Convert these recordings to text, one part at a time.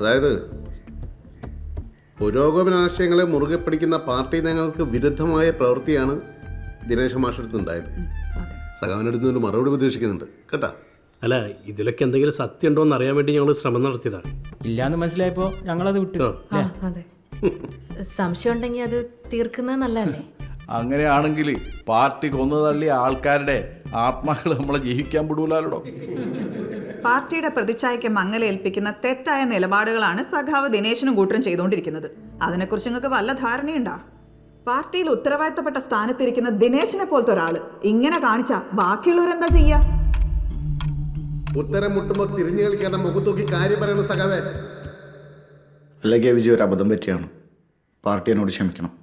അതായത് പുരോഗമനാശയങ്ങളെ മുറുകെ പിടിക്കുന്ന പാർട്ടി നയങ്ങൾക്ക് വിരുദ്ധമായ പ്രവൃത്തിയാണ് ദിനേശ് മാഷടുത്ത് ഉണ്ടായത്. സഖാവിനടുത്ത് ഒരു മറുപടി പ്രതീക്ഷിക്കുന്നുണ്ട്. കേട്ടാ? അല്ല ഇതിലൊക്കെ എന്തെങ്കിലും സത്യം ഉണ്ടോ എന്ന് അറിയാൻ വേണ്ടി ഞങ്ങൾ ശ്രമം നടത്തിയതാണ്. ഇല്ലാന്ന് മനസ്സിലായപ്പോ ഞങ്ങളത് വിട്ടു. സംശയം ഉണ്ടെങ്കിൽ അത് തീർക്കുന്നത് നല്ലതല്ലേ? അങ്ങനെയാണെങ്കിൽ പാർട്ടി കൊന്നു തള്ളിയ ആൾക്കാരുടെ ആത്മാക്കൾ നമ്മളെ ജീവിക്കാൻ വിടൂലോ പാർട്ടിയുടെ പ്രതിച്ഛായയ്ക്ക് മങ്ങലേൽപ്പിക്കുന്ന തെറ്റായ നിലപാടുകളാണ് സഖാവ് ദിനേശനും കൂട്ടരും ചെയ്തുകൊണ്ടിരിക്കുന്നത്. അതിനെക്കുറിച്ച് നിങ്ങൾക്ക് വല്ല ധാരണയുണ്ടാ? പാർട്ടിയിൽ ഉത്തരവാദിത്തപ്പെട്ട സ്ഥാനത്തിരിക്കുന്ന ദിനേശിനെ പോലത്തെ ഒരാൾ ഇങ്ങനെ കാണിച്ച ബാക്കിയുള്ളവരെന്താ ചെയ്യാ? ഉത്തരം മുട്ടുമ്പോൾ തിരിഞ്ഞു കളിക്കാതെ മുഖത്തൂക്കി കാര്യം പറയുന്ന സഖാവേ അല്ലെങ്കിൽ വിജയ് ഒരു അബദ്ധം പറ്റിയാണ്. പാർട്ടി എന്നോട് ക്ഷമിക്കണം.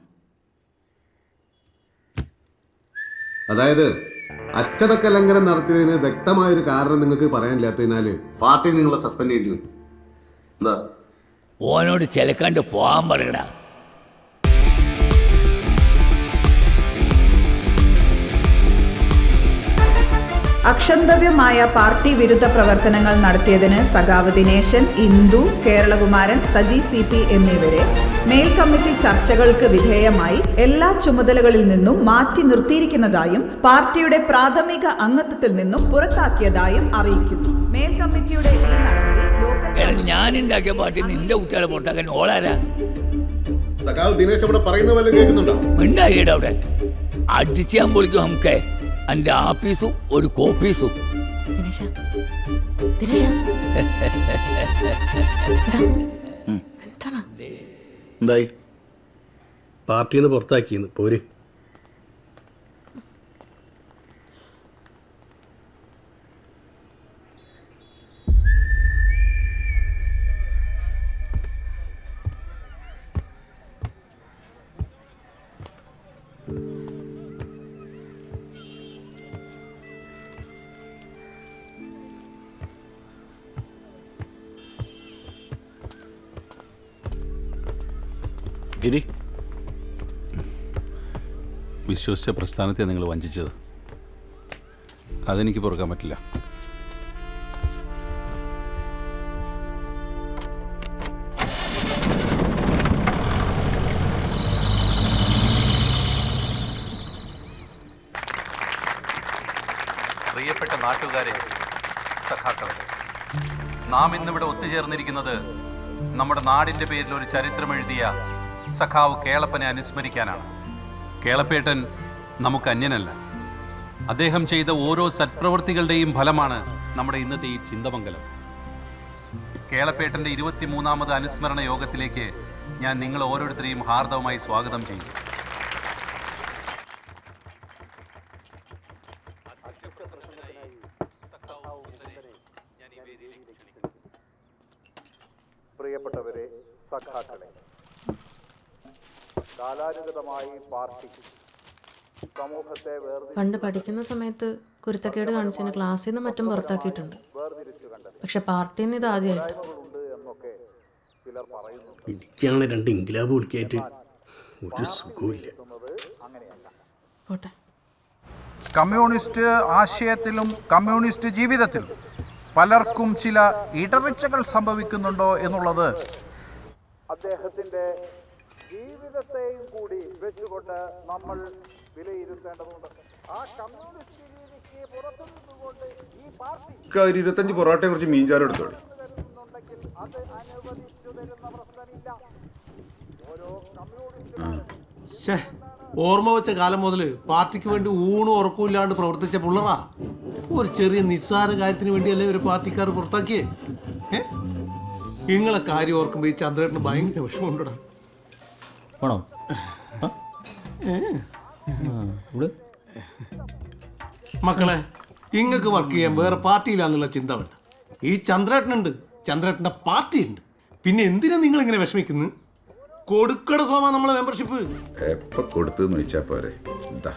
അതായത് അച്ചടക്ക ലംഘനം നടത്തിയതിന് വ്യക്തമായ ഒരു കാരണം നിങ്ങൾക്ക് പറയാനില്ലാത്തതിനാൽ പാർട്ടി നിങ്ങളെ സസ്പെൻഡ് ചെയ്യേണ്ടി വരും. എന്താ? ഓനോട് ചെലക്കാണ്ട് പോകാൻ പറയടാ. അക്ഷന്തവ്യമായ പാർട്ടി വിരുദ്ധ പ്രവർത്തനങ്ങൾ നടത്തിയതിന് സഖാവ് ദിനേശൻ ഇന്ദു കേരളകുമാരൻ സജി സി പി എന്നിവരെ മേൽ കമ്മിറ്റി ചർച്ചകൾക്ക് വിധേയമായി എല്ലാ ചുമതലകളിൽ നിന്നും മാറ്റി നിർത്തിയിരിക്കുന്നതായും പാർട്ടിയുടെ പ്രാഥമിക അംഗത്വത്തിൽ നിന്നും പുറത്താക്കിയതായും അറിയിക്കുന്നു. മേൽ കമ്മിറ്റിയുടെ ഈ നടപടി ഞാൻ ഉണ്ടാക്കിയ പാർട്ടി നിന്റെ കുട്ടികളെ പുറത്താക്കാൻ ഓളാരാ? സഖാവ് ദിനേശ് അവിടെ പറയുന്ന പോലെ കേൾക്കുന്നുണ്ടോ? അവിടെ. അടിച്ചാൻ പൊളിക്കും നമുക്ക്. എന്റെ ആപ്പീസും ഒരു കോപ്പീസും. ദിനേശ ദിനേശ. എടാ, എന്താണ്? എന്തായി? പാർട്ടിന്ന് പുറത്താക്കിന്ന് പോര്. വിശ്വസിച്ച പ്രസ്ഥാനത്തെ നിങ്ങൾ വഞ്ചിച്ചത്. അതെനിക്ക് പൊറുക്കാൻ പറ്റില്ല. പ്രിയപ്പെട്ട നാട്ടുകാരെ സഖാക്കളെ നാം ഇന്നിവിടെ ഒത്തുചേർന്നിരിക്കുന്നത് നമ്മുടെ നാടിന്റെ പേരിൽ ഒരു ചരിത്രം എഴുതിയ സഖാവ് കേളപ്പനെ അനുസ്മരിക്കാനാണ്. കേളപ്പേട്ടൻ നമുക്ക് അന്യനല്ല. അദ്ദേഹം ചെയ്ത ഓരോ സത്പ്രവൃത്തികളുടെയും ഫലമാണ് നമ്മുടെ ഇന്നത്തെ ഈ ചിന്തമംഗലം. കേളപ്പേട്ടന്റെ ഇരുപത്തിമൂന്നാമത് അനുസ്മരണ യോഗത്തിലേക്ക് ഞാൻ നിങ്ങൾ ഓരോരുത്തരെയും ഹാർദവമായി സ്വാഗതം ചെയ്യും പാർട്ടി പണ്ട് പഠിക്കുന്ന സമയത്ത് കുരുത്തക്കേട് കാണിച്ചതിന് ക്ലാസ്സിൽ നിന്ന് മറ്റും പുറത്താക്കിയിട്ടുണ്ട്. പക്ഷെ പാർട്ടിയിൽ നിന്ന് ഇത് ആദ്യമായിട്ട്. എനിക്കാണ് രണ്ട് ഇംഗ്ലാബ് വിളിക്കായിട്ട് ഒരു സുഖമില്ല പോട്ടെ. കമ്മ്യൂണിസ്റ്റ് ആശയത്തിലും കമ്മ്യൂണിസ്റ്റ് ജീവിതത്തിലും പലർക്കും ചില ഇടർച്ചകൾ സംഭവിക്കുന്നുണ്ടോ എന്നുള്ളത് അദ്ദേഹത്തിന്റെ ജീവിതത്തെയും കൂടി വെച്ചുകൊണ്ട് നമ്മൾ വിലയിരുത്തേണ്ടതുണ്ട്. ആ കമ്മ്യൂണിസ്റ്റ് രീതിക്ക് പുറത്തു നിന്നുകൊണ്ട് ഈ പാർട്ടി ഇരുപത്തഞ്ച് പൊറോട്ടയെ കുറിച്ച് മീൻചാരം എടുത്തോളി അത് അനുവദിച്ചു തരുന്ന പ്രശ്നമില്ല. ഓരോ കമ്മ്യൂണിസ്റ്റ് ഓർമ്മ വെച്ച കാലം മുതൽ പാർട്ടിക്ക് വേണ്ടി ഊണും ഉറക്കമില്ലാണ്ട് പ്രവർത്തിച്ച പുള്ളറാ. ഒരു ചെറിയ നിസ്സാര കാര്യത്തിന് വേണ്ടിയല്ലേ ഒരു പാർട്ടിക്കാർ പുറത്താക്കിയേ? ഏ? നിങ്ങളെ കാര്യം ഓർക്കുമ്പോൾ ഈ ചന്ദ്രേട്ടന് ഭയങ്കര വിഷമമുണ്ടടാ. ഇവിടെ? മക്കളെ ഇങ്ങക്ക് വർക്ക് ചെയ്യാൻ വേറെ പാർട്ടിയിലാന്നുള്ള ചിന്ത വേണ്ട. ഈ ചന്ദ്രേട്ടനുണ്ട് ചന്ദ്രേട്ടന്റെ പാർട്ടി ഉണ്ട് പിന്നെ എന്തിനാ നിങ്ങൾ ഇങ്ങനെ വിഷമിക്കുന്നു? കൊടുക്കട സോമ നമ്മളെ മെമ്പർഷിപ്പ് എപ്പോ കൊടുത്തെന്ന് വെച്ചാ പോരെ. ഇതാ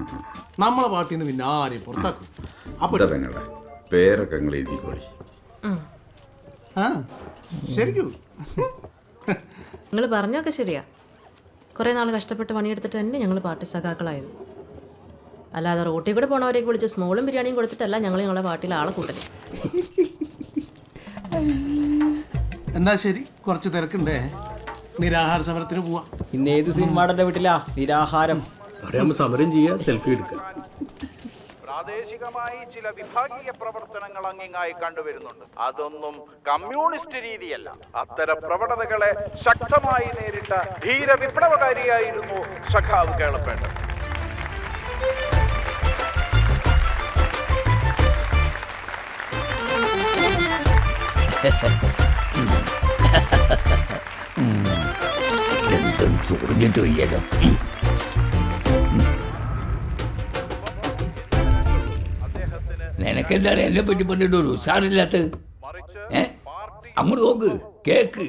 ഇപ്പൊ നമ്മളെ പാർട്ടിന്ന് പിന്നെ ആരെയും പുറത്താക്കും. അപ്പൊ ഇതാ പെങ്ങളെ പേരൊക്കെ നിങ്ങൾ എഴുതിക്കോളി. ആ ശരിക്കും. നിങ്ങൾ പറഞ്ഞൊക്കെ ശരിയാ. കുറേ നാൾ കഷ്ടപ്പെട്ട് പണിയെടുത്തിട്ട് തന്നെ ഞങ്ങൾ പാർട്ടി സഖാക്കളായത് അല്ലാതെ റോട്ടിൽ കൂടെ പോണവരേക്ക് വിളിച്ച് സ്മോളും ബിരിയാണിയും കൊടുത്തിട്ടല്ല ഞങ്ങൾ ഞങ്ങളെ പാർട്ടിയിൽ ആളെ കൂട്ടൽ. എന്നാ ശരി? കുറച്ച് തിരക്കുണ്ടേ. നിരാഹാര സമരത്തിന് പോവാ. ഇന്ന് ഏത് സിനിമാടന്റെ വീട്ടിലാ? നിരാഹാരം. സമരം ചെയ്യാ സെൽഫി എടുക്കുക പ്രാദേശികമായി ചില വിഭാഗീയ പ്രവർത്തനങ്ങൾ അങ്ങിങ്ങായി കണ്ടുവരുന്നുണ്ട് അതൊന്നും കമ്മ്യൂണിസ്റ്റ് രീതിയല്ല അത്തരം പ്രവണതകളെ ശക്തമായി നേരിട്ട ധീര വിപ്ലവകാരിയായിരുന്നു സഖാവ് കേളപ്പേട്ടൻ എന്തത് ചൊറിഞ്ഞിട്ട് വയ്യല്ലോ നിനക്കെന്താണ് എന്നെ പറ്റി പറഞ്ഞിട്ട് ഒരു ഉഷാറില്ലാത്തത് ഏ? അങ്ങോട്ട് നോക്ക് കേക്ക്.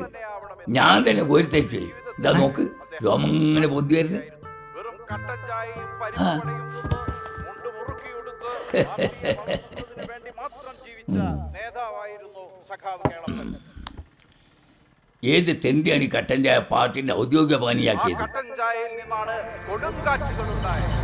ഞാൻ തന്നെ കോരിത്തരിച്ച്. ചെയ്യും ഇതാ നോക്ക് രോമങ്ങനെ ബുദ്ധി വരുന്നത് ഏത് തെണ്ടിയാണ് ഈ കട്ടൻ ചായ പാർട്ടിന്റെ ഔദ്യോഗിക പാനിയാക്കിയത് കട്ടൻ ചായയിൽ നിന്നാണ് കൊടുങ്കാറ്റുകൾ ഉണ്ടായത്.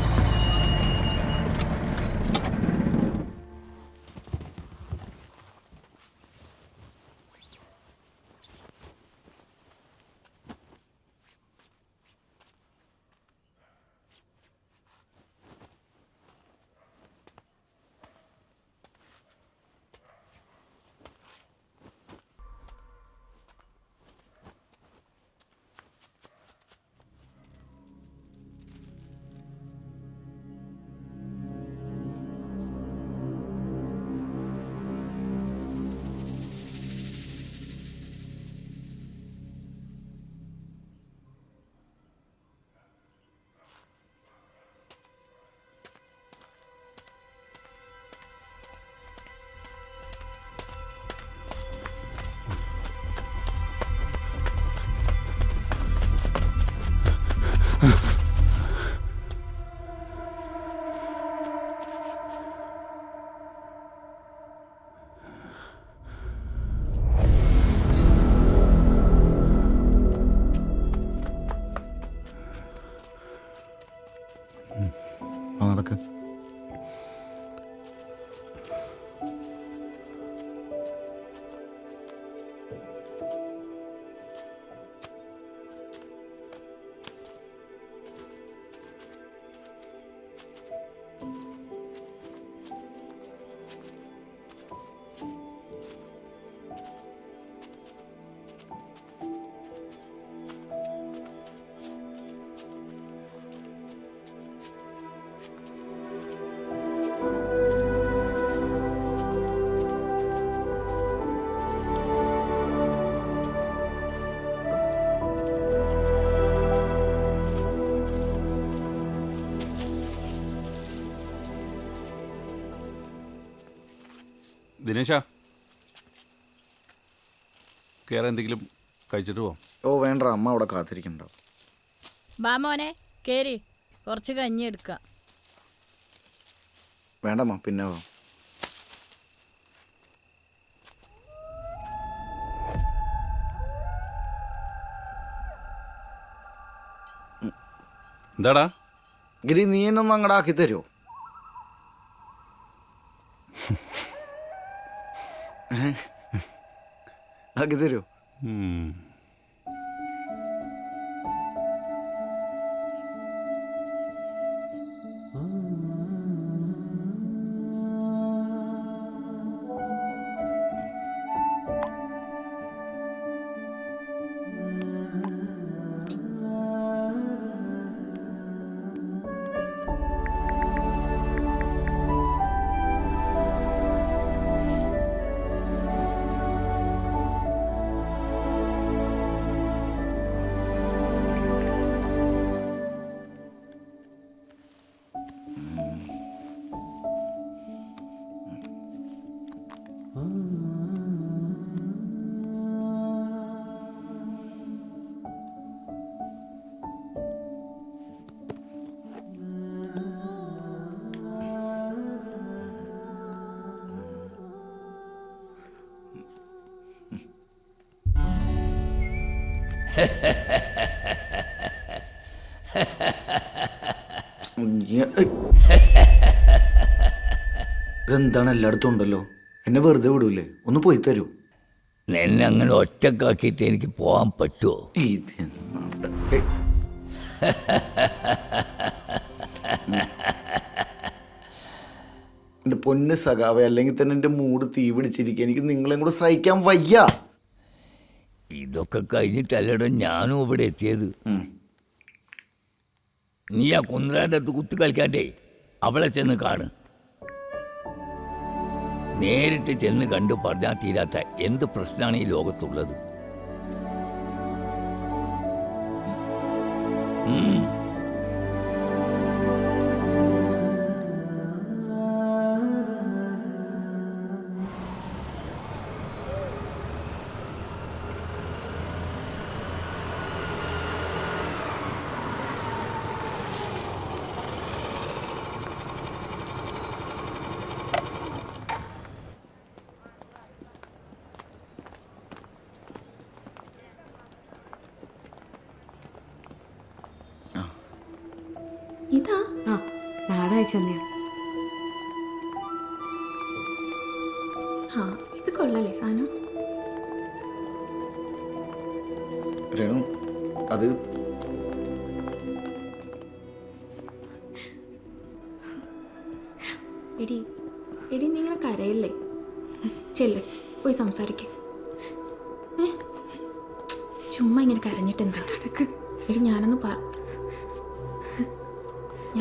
ദിനേശ കേറെ എന്തെങ്കിലും കഴിച്ചിട്ട് പോവാം ഓ വേണ്ട അമ്മ അവിടെ കാത്തിരിക്കണ്ടാവും ബാ മോനെ കേറി. കുറച്ച് കഞ്ഞി എടുക്ക. വേണ്ടമ്മ പിന്നെ പോവാം എന്താടാ? ഗിരി നീ എന്നൊന്നും അങ്ങടാക്കി അങ്ങോട്ട് ആക്കി തരുമോ ആക്കി തരുമോ ഉം. ഞ- ഏയ്. ഇതെന്താണ് എല്ലായിടത്തും ഉണ്ടല്ലോ? എന്നെ വെറുതെ വിടൂലേ? ഒന്ന് പോയി തരൂ. എന്നെ അങ്ങനെ ഒറ്റക്കാക്കിയിട്ട് എനിക്ക് പോകാൻ പറ്റുമോ എന്റെ. എന്റെ പൊന്ന് സഖാവ അല്ലെങ്കിൽ തന്നെ എന്റെ മൂഡ് തീ പിടിച്ചിരിക്കുക. എനിക്ക് നിങ്ങളെയും കൂടെ സഹിക്കാൻ വയ്യ. ഇതൊക്കെ കഴിഞ്ഞിട്ടല്ലടോ ഞാനും ഇവിടെ എത്തിയത്. നീ ആ കുന്നരാന്റെ അടുത്ത് കുത്തി കളിക്കാണ്ടേ? അവളെ ചെന്ന് കാണ്. നേരിട്ട് ചെന്ന് കണ്ട് പറഞ്ഞാൽ തീരാത്ത എന്ത് പ്രശ്നമാണ് ഈ ലോകത്തുള്ളത്? ഇതാ. ആ മാഡം അയച്ചെന്നെയാ ആ ഇത് കൊള്ളാലേ സാധനം അത്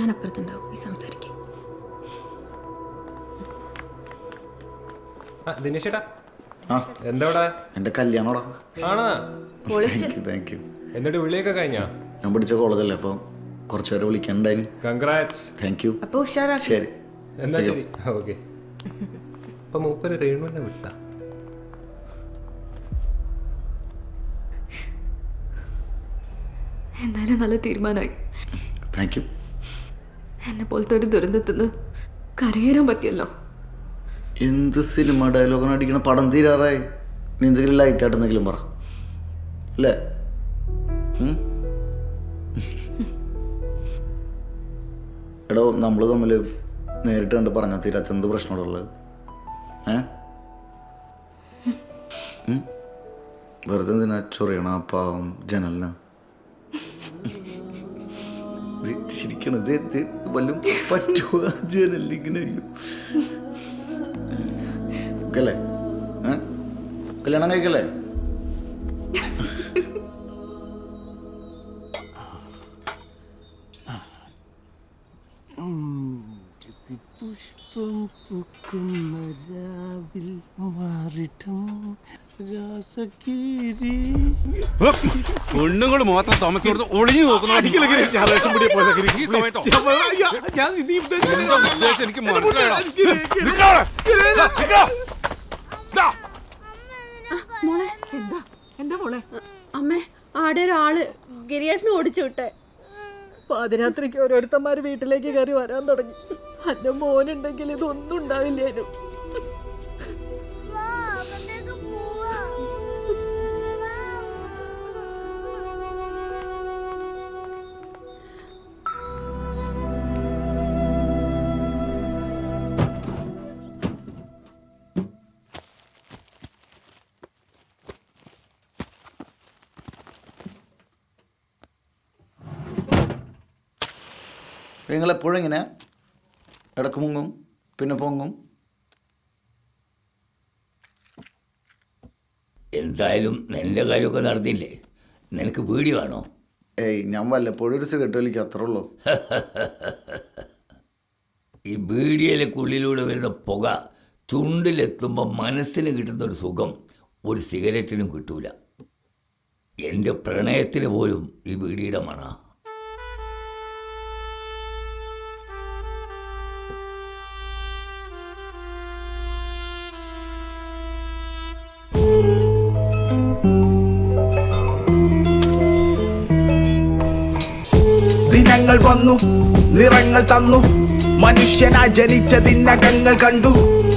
ഞാൻ അപ്പുറത്തുണ്ടാവും ഈ സംസാരിക്കേ ദിനേശേട്ടാ. ആ. എന്റെ കല്യാണോടാ. ആണോ? താങ്ക് യു താങ്ക് യു എന്നിട്ട് വിളിയൊക്കെ കഴിഞ്ഞാ? ഞാൻ പഠിച്ച കോളേജല്ലേ അപ്പോൾ കുറച്ച് പേരെ വിളിക്കാനുണ്ടായിരുന്നു കൺഗ്രാറ്റ്സ് താങ്ക് യു അപ്പൊ ഉഷാറാക്കി ശരി. എന്നാ ശരി. ഓക്കെ. അപ്പൊ മൂപ്പര് രേണുവിനെ വിട്ടാ. എന്തായാലും നല്ല തീരുമാനമായി. താങ്ക് യു എന്നെ പോലത്തെ ഒരു ദുരന്തത്തിന്ന് കരയേറാൻ പറ്റിയല്ലോ. എന്ത് സിനിമ ഡയലോഗാണ് അടിക്കണ? പടം തീരാറായി. നീ എന്തെങ്കിലും ലൈറ്റ് എന്തെങ്കിലും പറ. അല്ലേ? എടോ നമ്മൾ തമ്മിൽ നേരിട്ട് കണ്ട് പറഞ്ഞാൽ തീരാത്ത എന്ത് പ്രശ്നമുള്ളത് ഏ? വെറുതെ എന്തിനാ ചൊറിയണ അപ്പം ജനലിന്? ശരിക്കണം ഇത് വല്ലതും പറ്റുമോ ജനലിങ്ങനെ കല്യാണം കഴിക്കല്ലേ? പെണ്ണുങ്ങൾ മാത്രം താമസിക്കുന്നത് ഒളിഞ്ഞു നോക്കുന്ന എനിക്ക് മനസ്സിലായോ. അമ്മേ ആടെ ഒരാൾ ഗിരിയേട്ടനെ ഓടിച്ചു വിട്ടെ. പാതിരാത്രിക്ക് ഓരോരുത്തന്മാർ വീട്ടിലേക്ക് കയറി വരാൻ തുടങ്ങി. അന്റെ മോനുണ്ടെങ്കിൽ ഇതൊന്നും ഉണ്ടാവില്ലേനും. നിങ്ങളെപ്പോഴും ഇങ്ങനെ ഇടയ്ക്ക് മുങ്ങും പിന്നെ പൊങ്ങും. എന്തായാലും നിന്റെ കാര്യമൊക്കെ നടത്തിയില്ലേ? നിനക്ക് വീടി വേണോ? ഏയ് ഞാൻ വല്ലപ്പോഴും ഒരു സിഗരറ്റ് വലിക്കും അത്രേ ഉള്ളൂ. ഈ ബീഡിയിലേക്ക് കുള്ളിലൂടെ വരുന്ന പുക ചുണ്ടിലെത്തുമ്പോൾ മനസ്സിന് കിട്ടുന്ന ഒരു സുഖം ഒരു സിഗരറ്റിനും കിട്ടൂല. എന്റെ പ്രണയത്തിന് പോലും ഈ ബീഡിയുടെ മണ. വന്നു നിറങ്ങൾ തന്നു. മനുഷ്യനാ ജനിച്ച ദിനകങ്ങൾ കണ്ടു.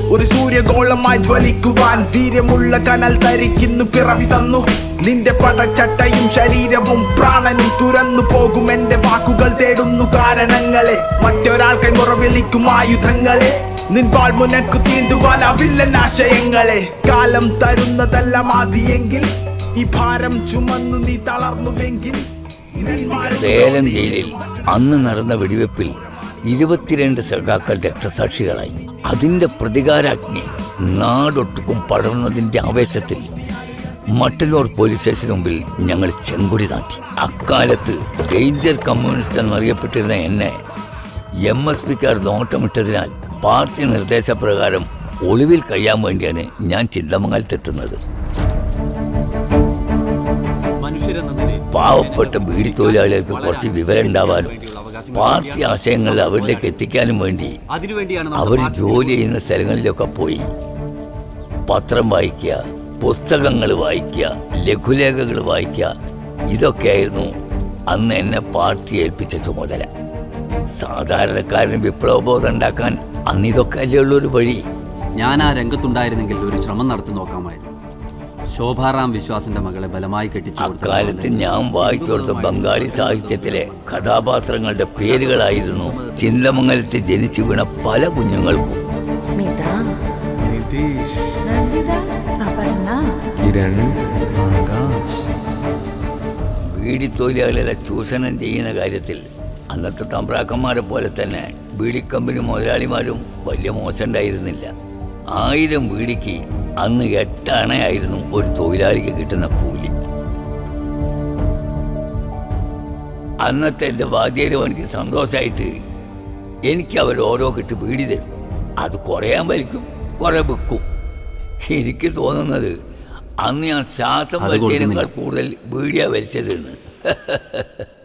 ഒരു സൂര്യഗോളമായി ജ്വലിക്കുവാൻ വീര്യമുള്ള കനൽ ധരിക്കുന്നു പിറവി തന്നു. നിന്റെ പടച്ചട്ടയും ശരീരവും പ്രാണനും തുരന്നു പോകും. എന്റെ വാക്കുകൾ തേടുന്നു കാരണങ്ങളെ. മറ്റൊരാൾ കൈമുറ മുറവിളിക്കും ആയുധങ്ങളെ. നിൻപാൾ മുനക്കു തീണ്ടുവാൻ വില്ലൻ ആശയങ്ങളെ. കാലം തരുന്നതല്ല മാതിയെങ്കിൽ ഈ ഭാരം ചുമന്നു നീ തളർന്നുവെങ്കിൽ സേലം ജയിലിൽ അന്ന് നടന്ന വെടിവെപ്പിൽ ഇരുപത്തിരണ്ട് സഖാക്കൾ രക്തസാക്ഷികളായി. അതിന്റെ പ്രതികാരാഗ്നി നാടൊട്ടുക്കും പടർന്നതിന്റെ ആവേശത്തിൽ മട്ടന്നൂർ പോലീസ് സ്റ്റേഷന് മുമ്പിൽ ഞങ്ങൾ ചെങ്കൊടി നാട്ടി. അക്കാലത്ത് ഡേഞ്ചർ കമ്മ്യൂണിസ്റ്റ് എന്നറിയപ്പെട്ടിരുന്ന എന്നെ എം എസ് പിക്കാർ നോട്ടമിട്ടതിനാൽ പാർട്ടി നിർദ്ദേശപ്രകാരം ഒളിവിൽ കഴിയാൻ വേണ്ടിയാണ് ഞാൻ ചിന്തമംഗലത്തെത്തുന്നത് പാവപ്പെട്ട ബീഡി തൊഴിലാളികൾക്ക് കുറച്ച് വിവരം ഉണ്ടാവാനും പാർട്ടി ആശയങ്ങൾ അവരിലേക്ക് എത്തിക്കാനും വേണ്ടി അവർ ജോലി ചെയ്യുന്ന സ്ഥലങ്ങളിലൊക്കെ പോയി പത്രം വായിക്കുക പുസ്തകങ്ങൾ വായിക്കുക ലഘുലേഖകൾ വായിക്കുക. ഇതൊക്കെയായിരുന്നു അന്ന് എന്നെ പാർട്ടി ഏൽപ്പിച്ച ചുമതല. സാധാരണക്കാരന് വിപ്ലവബോധം ഉണ്ടാക്കാൻ അന്ന് ഇതൊക്കെ അല്ലേ ഉള്ളൊരു വഴി? ഞാൻ ആ രംഗത്തുണ്ടായിരുന്നെങ്കിൽ ഒരു ശ്രമം നടത്തി നോക്കാമായിരുന്നു. ശോഭാറാം വിശ്വാസിന്റെ മകളെ ബലമായി കെട്ടിച്ചു അക്കാലത്ത് ഞാൻ വായിച്ചു കൊടുത്ത ബംഗാളി സാഹിത്യത്തിലെ കഥാപാത്രങ്ങളുടെ പേരുകളായിരുന്നു ചിന്തമംഗലത്ത് ജനിച്ചു വീണ പല കുഞ്ഞുങ്ങൾക്കും. വീടിത്തൊഴിലാളികളെ ചൂഷണം ചെയ്യുന്ന കാര്യത്തിൽ അന്നത്തെ തമ്പ്രാക്കന്മാരെ പോലെ തന്നെ ബീഡിക്കമ്പനി മുതലാളിമാരും വലിയ മോശം ഉണ്ടായിരുന്നില്ല. ആയിരം വീടിക്ക് അന്ന് എട്ടണയായിരുന്നു ഒരു തൊഴിലാളിക്ക് കിട്ടുന്ന കൂലി. അന്നത്തെ എന്റെ വാദ്യര് എനിക്ക് സന്തോഷമായിട്ട് എനിക്ക് അവർ ഓരോ കിട്ട് വീടി തരും. അത് കുറയാൻ വലിക്കും കുറെ വിൽക്കും. എനിക്ക് തോന്നുന്നത് അന്ന് ഞാൻ ശ്വാസം വലിച്ചതിനേക്കാൾ. കൂടുതൽ വീടിയാ വലിച്ചതെന്ന്